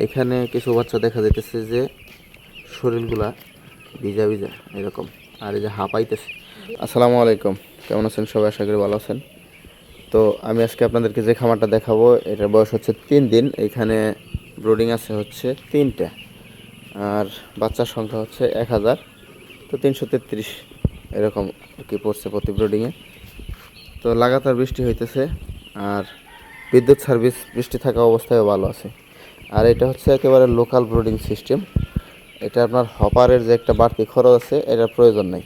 এখানে কিছু বাচ্চা দেখা যাইতেছে যে শরীরগুলা ভিজা ভিজা, এরকম। আর এই যে হাঁপাইতেছে আসসালামু আলাইকুম। কেমন আছেন সবাই? আশা করি ভালো আছেন। তো আমি আজকে আপনাদেরকে যে খামারটা দেখাবো, এটার বয়স হচ্ছে তিন দিন। এখানে ব্রোডিং আছে হচ্ছে তিনটা। আর বাচ্চার সংখ্যা হচ্ছে এক হাজার। তো তিনশো তেত্রিশ এরকম কি পড়ছে প্রতি ব্রোডিংয়ে। তো লাগাতার বৃষ্টি হইতেছে। আর বিদ্যুৎ সার্ভিস, বৃষ্টি থাকা অবস্থায় ভালো আছে। আর এটা হচ্ছে একেবারে লোকাল ব্রোডিং সিস্টেম এটা আপনার হপারের যে একটা বাড়তি খরচ আছে, এটার প্রয়োজন নেই।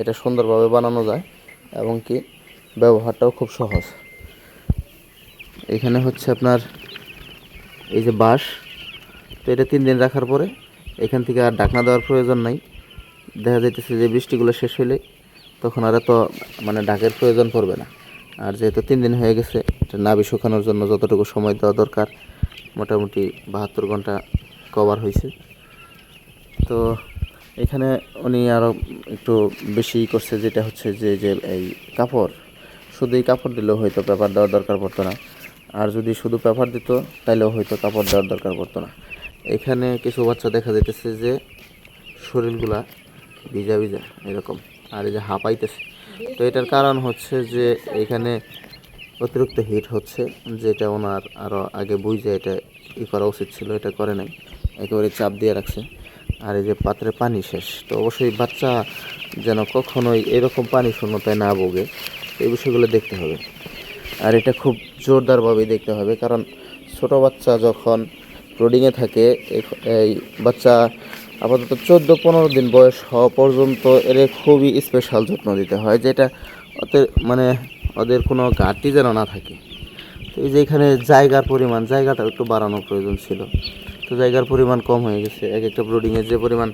এটা সুন্দরভাবে বানানো যায় এবং কি ব্যবহারটাও খুব সহজ। এখানে হচ্ছে আপনার এই যে বাঁশ, তো এটা তিন দিন রাখার পরে এখান থেকে আর ঢাকনা দেওয়ার প্রয়োজন নাই। দেখা যাইতেছে যে বৃষ্টিগুলো শেষ হইলে তখন আর এত মানে ডাকের প্রয়োজন পড়বে না। আর যেহেতু তিন দিন হয়ে গেছে, এটা নাবি শুকানোর জন্য যতটুকু সময় দেওয়া দরকার মোটামুটি বাহাত্তর ঘণ্টা কভার হয়েছে তো এখানে উনি আরও একটু বেশি করছে, যেটা হচ্ছে যে যে এই কাপড় শুধু এই কাপড় দিলেও হয়তো পেপার দেওয়ার দরকার পড়তো না। আর যদি শুধু পেপার দিত, তাইলেও হয়তো কাপড় দেওয়ার দরকার পড়তো না। এখানে কিছু বাচ্চা দেখা যাইতেছে যে, শরীরগুলা ভিজা ভিজা, এরকম। আর এই যে হাঁপাইতেছে। তো এটার কারণ হচ্ছে যে, এখানে অতিরিক্ত হিট হচ্ছে, যেটা ওনার আরও আগে বুঝে এটা ই করা উচিত ছিল, এটা করে নাই। একেবারে চাপ দিয়ে রাখছে। আর এই যে পাত্রে পানি শেষ, তো অবশ্যই বাচ্চা যেন কখনোই এরকম পানি শূন্যতায় না ভোগে, এই বিষয়গুলো দেখতে হবে। আর এটা খুব জোরদারভাবেই দেখতে হবে, কারণ ছোট বাচ্চা যখন ব্রোডিংয়ে থাকে এই বাচ্চা আপাতত চোদ্দ পনেরো দিন বয়স হওয়া পর্যন্ত এর খুবই স্পেশাল যত্ন দিতে হয়, যেটা মানে ওদের কোনো ঘাটতি যেন না থাকে। তো এই যে এখানে জায়গার পরিমাণ, জায়গাটা একটু বাড়ানোর প্রয়োজন ছিল। তো জায়গার পরিমাণ কম হয়ে গেছে, এক একটা ব্রোডিংয়ের যে পরিমাণ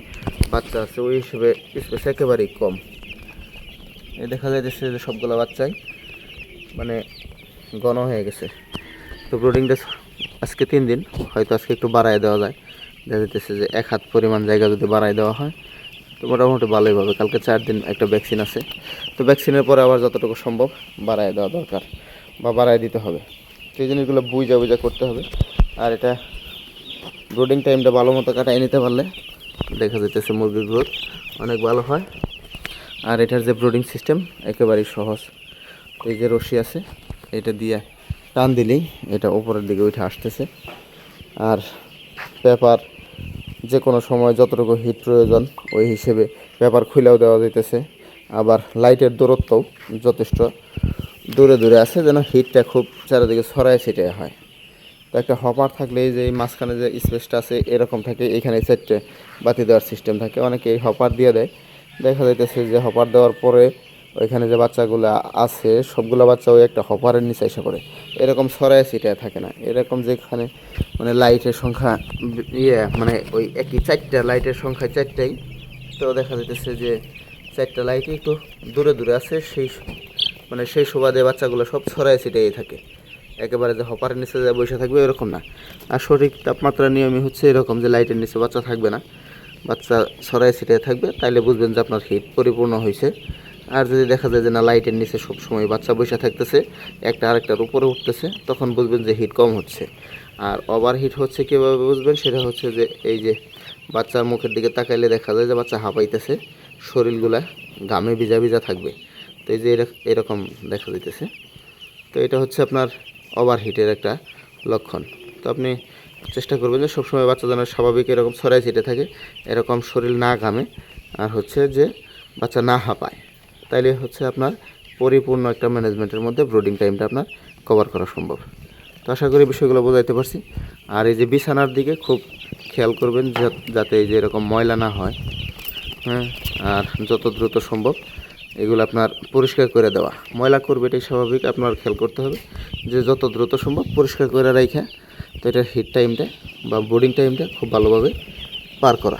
বাচ্চা আছে, ওই হিসেবে স্পেস একেবারেই কম। এই দেখা যাইতেছে যে সবগুলো বাচ্চাই মানে ঘন হয়ে গেছে। তো ব্রোডিংটা আজকে তিন দিন, হয়তো আজকে একটু বাড়ায় দেওয়া যায়। দেখা যাইতেছে যে এক হাত পরিমাণ জায়গা যদি বাড়ায় দেওয়া হয় তো মোটামুটি ভালোই হবে। কালকে চার দিন একটা ভ্যাকসিন আছে। তো ভ্যাকসিনের পরে আবার যতটুকু সম্ভব বাড়ায় দেওয়া দরকার বা বাড়ায় দিতে হবে। এই জিনিসগুলো বুঝা বুঝা করতে হবে। আর এটা ব্রোডিং টাইমটা ভালো মতো কাটাই নিতে পারলে দেখা যাইতেছে মুরগির গ্রোথ অনেক ভালো হয়। আর এটার যে ব্রোডিং সিস্টেম একেবারেই সহজ। এই যে রশি আছে, এটা দিয়ে টান দিলেই এটা উপরের দিকে উঠে আসতেছে। আর পেপার যে কোনো সময় যতটুকু হিট প্রয়োজন, ওই হিসেবে পেপার খুলেও দেওয়া যাইতেছে। আবার লাইটের দূরত্বও যথেষ্ট দূরে দূরে আছে যেন হিটটা খুব চারিদিকে ছড়ায় ছিটায় হয়। তো একটা হপার থাকলে যে মাঝখানে যে স্পেসটা আছে, এরকম থাকে, এখানে চারটে বাতি দেওয়ার সিস্টেম থাকে। অনেকে এই হপার দিয়ে দেয়। দেখা যাইতেছে যে হপার দেওয়ার পরে ওইখানে যে বাচ্চাগুলো আছে, সবগুলো বাচ্চা ওই একটা হপারের নিচে এসে পড়ে। এরকম ছড়ায় ছিটায় থাকে না। এরকম যেখানে মানে লাইটের সংখ্যা ইয়ে মানে ওই একই চারটা লাইটের সংখ্যা চারটাই। তো দেখা যাইতেছে যে চারটা লাইটই একটু দূরে দূরে আছে, সেই মানে সেই সুবাদে বাচ্চাগুলো সব ছড়ায় ছিটাই থাকে। একেবারে যে হপারের নিচে যে বসে থাকবে এরকম না। আর সঠিক তাপমাত্রা নিয়মই হচ্ছে এরকম যে লাইটের নিচে বাচ্চা থাকবে না। বাচ্চা ছড়ায় ছিটিয়ে থাকবে, তাইলে বুঝবেন যে আপনার হিট পরিপূর্ণ হয়েছে আর যদি দেখা যায় যে না, লাইটের নিচে সবসময় বাচ্চা বসে থাকতেছে, একটা আরেকটার উপরে উঠতেছে, তখন বুঝবেন যে হিট কম হচ্ছে। আর ওভার হিট হচ্ছে কীভাবে বুঝবেন? সেটা হচ্ছে যে এই যে বাচ্চার মুখের দিকে তাকাইলে দেখা যায় যে বাচ্চা হাঁপাইতেছে, শরীরগুলা গামে ভিজা ভিজা থাকবে। তো এই যে এরক- এরকম দেখা দিতেছে তো এটা হচ্ছে আপনার ওভার হিটের একটা লক্ষণ। তো আপনি চেষ্টা করবেন যে সবসময় বাচ্চা যেন স্বাভাবিক এরকম ছড়াই ছিটে থাকে, এরকম শরীর না ঘামে, আর হচ্ছে যে বাচ্চা না হাঁপায়। তাইলে হচ্ছে আপনার পরিপূর্ণ একটা ম্যানেজমেন্টের মধ্যে ব্রোডিং টাইমটা আপনার কভার করা সম্ভব। তো আশা করি বিষয়গুলো বোঝাইতে পারছি। আর এই যে বিছানার দিকে খুব খেয়াল করবেন যাতে এই যে এরকম ময়লা না হয়। হ্যাঁ আর যত দ্রুত সম্ভব এগুলো আপনার পরিষ্কার করে দেওয়া। ময়লা করবে এটাই স্বাভাবিক, আপনার খেয়াল করতে হবে যে যত দ্রুত সম্ভব পরিষ্কার করে রাখা তো এটার হিট টাইমটা বা বোর্ডিং টাইমটা খুব ভালোভাবে পার করা।